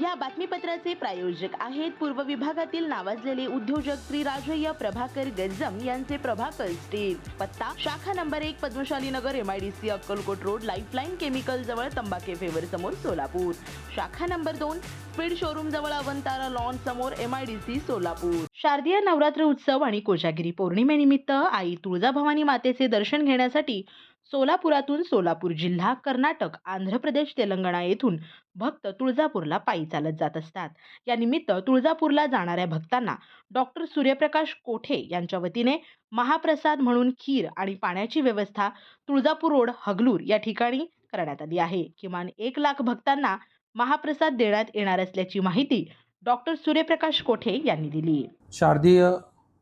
या बातमीपत्राचे प्रायोजक आहेत पूर्व विभागातील नावाजलेले उद्योजक श्री राजय्य प्रभाकर गज्जम यांचे प्रभाकर स्टील पत्ता शाखा नंबर एक पद्मशाली नगर M I D C Akkalkot road Lifeline chemical जवळ तंबाखे फेवर समोर सोलापूर. शाखा नंबर दोन स्पीड शोरूम जवळ अवंतारा लॉन समोर M I D C Solapur. शारदीय नवरात्र उत्सव आणि कोजागिरी पौर्णिमेनिमित्त आई तुळजाभवानी मातेचे दर्शन घेण्यासाठी सोलापुरातून सोलापूर जिल्हा कर्नाटक आंध्र प्रदेश तेलंगणा येथून भक्त तुळजापूरला पायी चालत जात असतात. या निमित्त तुळजापूरला जाणाऱ्या भक्तांना डॉक्टर सूर्यप्रकाश कोठे यांच्या वतीने महाप्रसाद म्हणून खीर आणि पाण्याची व्यवस्था तुळजापूर रोड हगलूर या ठिकाणी करण्यात आली आहे. किमान एक लाख भक्तांना महाप्रसाद देण्यात येणार असल्याची माहिती डॉक्टर सूर्यप्रकाश कोठे यांनी दिली. शारदीय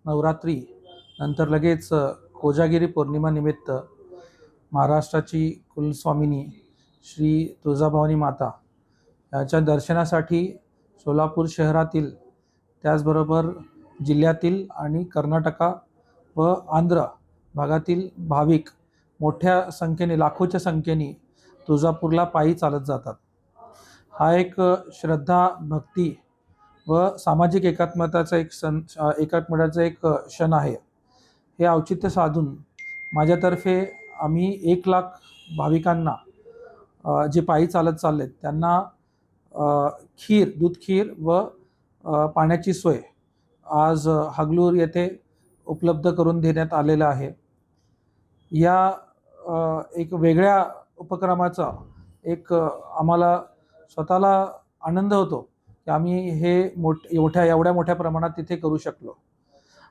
नवरात्री नंतर लगेच कोजागिरी पौर्णिमा निमित्त महाराष्ट्राची कुलस्वामिनी श्री तुळजाभवानी माता याच्या दर्शनासाठी सोलापूर शहरातील त्याचबरोबर जिल्ह्यातील आणि कर्नाटका व आंध्र भागातील भाविक मोठ्या संख्येने लाखोच्या संख्येने तुळजापूरला पायी चालत जातात. हा एक श्रद्धा भक्ती व सामाजिक एकात्मताचा एक सण एकात्मताचा एक क्षण आहे. हे औचित्य साधून माझ्यातर्फे आम्ही एक लाख भाविकांना जे पायी चालत चाललेत त्यांना खीर दूध खीर व पाण्याची सोय आज हागलूर हगलूर येथे उपलब्ध करून देण्यात आलेलं आहे. या एक वेगळ्या उपक्रमाचा एक आम्हाला स्वतःला आनंद होतो की आम्ही हे मोठ मोठ्या एवढ्या मोठ्या प्रमाणात तिथे करू शकलो.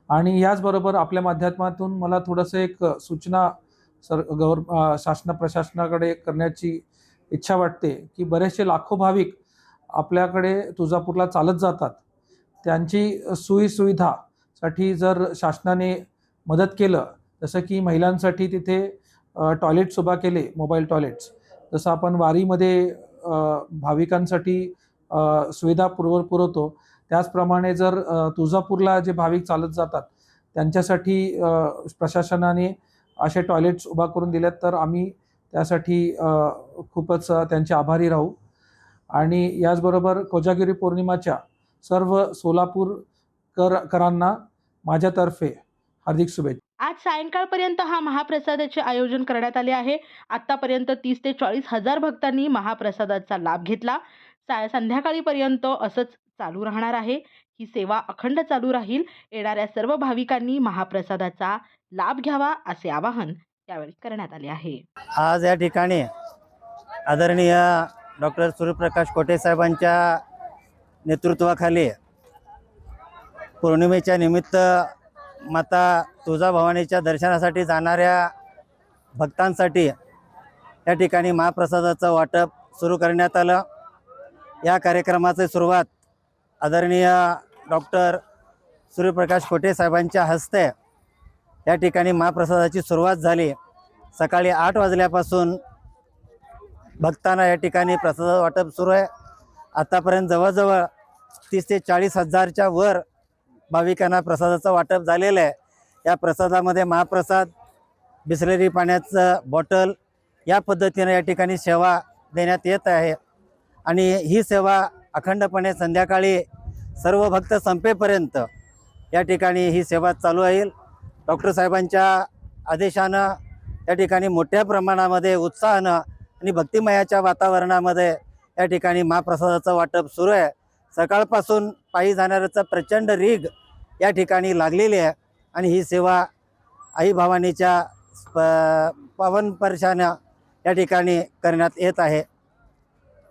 आणि याचबरोबर आपल्या माध्यमातून मला थोडंसं एक सूचना सर गवर शासन प्रशासनाकडे करण्याची इच्छा वाटते की बरेचसे लाखो भाविक आपल्याकडे तुळजापूरला चालत जातात. त्यांची सोयीसुविधासाठी जर शासनाने मदत केलं जसं की महिलांसाठी तिथे टॉयलेट्स उभा केले मोबाईल टॉयलेट्स जसं आपण वारीमध्ये भाविकांसाठी सुविधा पुरव पुरवतो. त्याचप्रमाणे जर तुळजापूरला जे भाविक चालत जातात त्यांच्यासाठी प्रशासनाने असे टॉयलेट्स उभा करून दिल्यात तर आम्ही त्यासाठी खूपच त्यांचे आभारी राहू. आणि याचबरोबर कोजागिरी पौर्णिमाच्या सर्व सोलापूरकर करांना माझ्यातर्फे हार्दिक शुभेच्छा. आज सायंकाळपर्यंत हा महाप्रसादाचे आयोजन करण्यात आले आहे. आतापर्यंत तीस ते चाळीस हजार भक्तांनी महाप्रसादाचा लाभ घेतला. सा संध्याकाळीपर्यंत असंच चालू राहणार आहे. ही सेवा अखंड चालू राहील. येणाऱ्या सर्व भाविकांनी महाप्रसादाचा लाभ घ्यावा असे आवाहन यावेळी करण्यात आले आहे. आज या ठिकाणी आदरणीय डॉक्टर सूर्यप्रकाश कोटे साहेबांच्या नेतृत्वाखाली पौर्णिमेच्या निमित्त माता तुळजाभवानीच्या दर्शनासाठी जाणाऱ्या भक्तांसाठी या ठिकाणी महाप्रसादाचं वाटप सुरू करण्यात आलं. या कार्यक्रमाची सुरुवात आदरणीय डॉक्टर सूर्यप्रकाश कोटे साहेबांच्या हस्ते या ठिकाणी महाप्रसादाची सुरुवात झाली. सकाळी आठ वाजल्यापासून भक्तांना या ठिकाणी प्रसाद वाटप सुरू आहे. आतापर्यंत जवळजवळ तीस ते चाळीस हजारच्या वर भाविकांना प्रसादाचं वाटप झालेलं आहे. या प्रसादामध्ये महाप्रसाद बिसलेरी पाण्याचं बॉटल या पद्धतीनं या ठिकाणी सेवा देण्यात येत आहे. आणि ही सेवा अखंडपणे संध्याकाळी सर्व भक्त संपेपर्यंत या ठिकाणी ही सेवा चालू राहील. डॉक्टर साहेबांच्या आदेशानं या ठिकाणी मोठ्या प्रमाणामध्ये उत्साहानं आणि भक्तिमयाच्या वातावरणामध्ये या ठिकाणी महाप्रसादाचं वाटप सुरू आहे. सकाळपासून पायी जाणाऱ्याचं प्रचंड रीग या ठिकाणी लागलेली आहे आणि ही सेवा आई भवानीच्या प- पावन स्पर्शानं या ठिकाणी करण्यात येत आहे.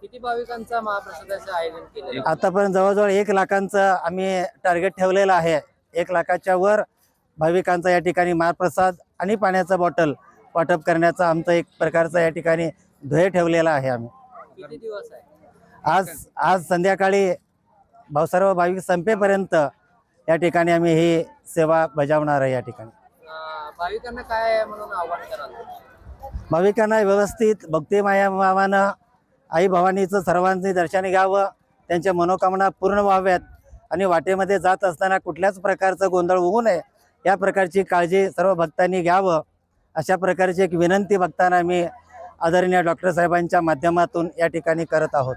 किती भाविकांचा महाप्रसादाचं आयोजन केलं आतापर्यंत जवळजवळ एक लाखांचं आम्ही टार्गेट ठेवलेलं आहे. एक लाखाच्या वर भाविकांचा या ठिकाणी महाप्रसाद आणि पाण्याचं बॉटल वाटप करण्याचा आमचं एक प्रकारचा या ठिकाणी ध्येय ठेवलेला आहे आम्ही. किती दिवस आहे? आज आज संध्याकाळी भाव सर्व भाविक संपेपर्यंत या ठिकाणी आम्ही ही सेवा बजावणार आहे या ठिकाणी. अं, भाविकांना काय म्हणून आव्हान कराल? भाविकांना व्यवस्थित भक्तिमाया भावानं आई भवानीचं सर्वांनी दर्शन घ्यावं त्यांच्या मनोकामना पूर्ण व्हाव्यात आणि वाटेमध्ये जात असताना कुठल्याच प्रकारचं गोंधळ होऊ नये या प्रकारची काळजी सर्व भक्तांनी घ्यावं. अशा प्रकारची एक विनंती भक्तांना मी आदरणीय डॉक्टर साहेबांच्या माध्यमातून या ठिकाणी करत आहोत.